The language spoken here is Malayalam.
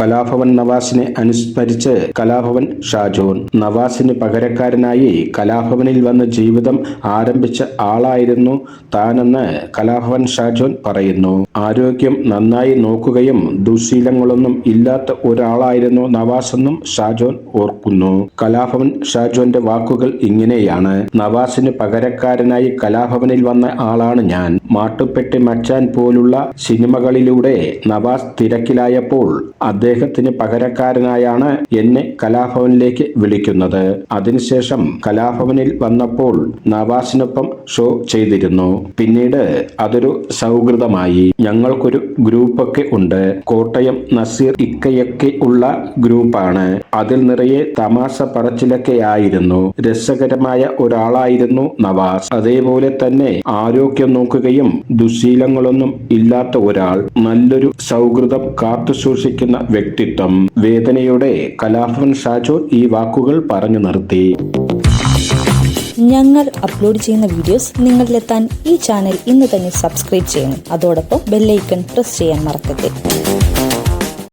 കലാഭവൻ നവാസിനെ അനുസ്മരിച്ച് കലാഭവൻ ഷാജോൻ നവാസിന് പകരക്കാരനായി കലാഭവനിൽ വന്ന് ജീവിതം ആരംഭിച്ച ആളായിരുന്നു താനെന്ന് കലാഭവൻ ഷാജോൻ പറയുന്നു. ആരോഗ്യം നന്നായി നോക്കുകയും ദുശീലങ്ങളൊന്നും ഇല്ലാത്ത ഒരാളായിരുന്നു നവാസെന്നും ഷാജോൻ ഓർക്കുന്നു. കലാഭവൻ ഷാജോന്റെ വാക്കുകൾ ഇങ്ങനെയാണ്. നവാസിന് പകരക്കാരനായി കലാഭവനിൽ വന്ന ആളാണ് ഞാൻ. മാട്ടുപെട്ടി മച്ചാൻ പോലുള്ള സിനിമകളിലൂടെ നവാസ് തിരക്കിലായപ്പോൾ അദ്ദേഹത്തിന് പകരക്കാരനായാണ് എന്നെ കലാഭവനിലേക്ക് വിളിക്കുന്നത്. അതിനുശേഷം കലാഭവനിൽ വന്നപ്പോൾ നവാസിനൊപ്പം ഷോ ചെയ്തിരുന്നു. പിന്നീട് അതൊരു സൗഹൃദമായി. ഞങ്ങൾക്കൊരു ഗ്രൂപ്പൊക്കെ ഉണ്ട്. കോട്ടയം നസീർ ഇക്കയൊക്കെ ഉള്ള ഗ്രൂപ്പാണ്. അതിൽ നിറയെ തമാശ പറച്ചിലൊക്കെ ആയിരുന്നു രസകരമായ ഒരാളായിരുന്നു നവാസ്. അതേപോലെ തന്നെ ആരോഗ്യം നോക്കുകയും ദുശീലങ്ങളൊന്നും ഇല്ലാത്ത ഒരാൾ. നല്ലൊരു സൗഹൃദം കാത്തു സൂക്ഷിക്കുന്ന വ്യക്തിത്വം. വേദനയുടെ കലാഭവൻ ഷാജോ ഈ വാക്കുകൾ പറഞ്ഞു നിർത്തി. ഞങ്ങൾ അപ്ലോഡ് ചെയ്യുന്ന വീഡിയോസ് നിങ്ങളിലെത്താൻ ഈ ചാനൽ ഇന്ന് തന്നെ സബ്സ്ക്രൈബ് ചെയ്യണം. അതോടൊപ്പം ബെല്ലൈക്കൺ പ്രസ് ചെയ്യാൻ മറക്കരുത്.